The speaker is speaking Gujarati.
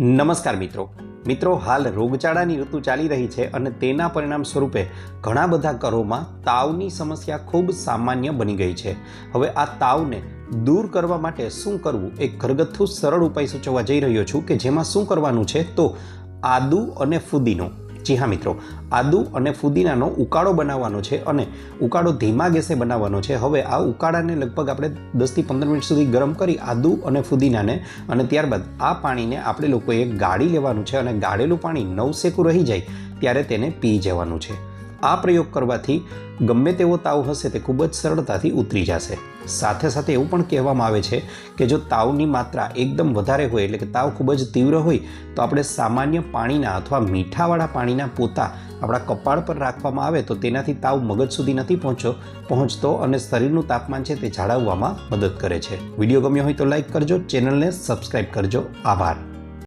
નમસ્કાર મિત્રો. મિત્રો, હાલ રોગચાળાની ઋતુ ચાલી રહી છે અને તેના પરિણામ સ્વરૂપે ઘણા બધા ઘરોમાં તાવની સમસ્યા ખૂબ સામાન્ય બની ગઈ છે. હવે આ તાવને દૂર કરવા માટે શું કરવું એક ઘરગથ્થુ સરળ ઉપાય સૂચવવા જઈ રહ્યો છું કે જેમાં શું કરવાનું છે તો આદુ અને ફુદીનો. જી હા, મિત્રો. આદુ અને ફુદીનાનો ઉકાળો બનાવવાનો છે અને ઉકાળો ધીમા ગેસે બનાવવાનો છે. હવે આ ઉકાળાને લગભગ આપણે દસથી પંદર મિનિટ સુધી ગરમ કરી આદુ અને ફુદીનાને અને ત્યારબાદ આ પાણીને આપણે લોકોએ ગાળી લેવાનું છે અને ગાળેલું પાણી નવસેકું રહી જાય ત્યારે તેને પી જવાનું છે. આ પ્રયોગ કરવાથી ગમે તેવો તાવ હશે તે ખૂબ જ સરળતાથી ઉતરી જશે. સાથે સાથે એવું પણ કહેવામાં આવે છે કે જો તાવની માત્રા એકદમ વધારે હોય એટલે કે તાવ ખૂબ જ તીવ્ર હોય, તો આપણે સામાન્ય પાણીના અથવા મીઠાવાળા પાણીના પોતા આપણા કપાળ પર રાખવામાં આવે તો તેનાથી તાવ મગજ સુધી નથી પહોંચો, પહોંચતો અને શરીરનું તાપમાન છે તે જાળવવામાં મદદ કરે છે. વીડિયો ગમ્યો હોય તો લાઇક કરજો, ચેનલને સબસ્ક્રાઈબ કરજો. આભાર.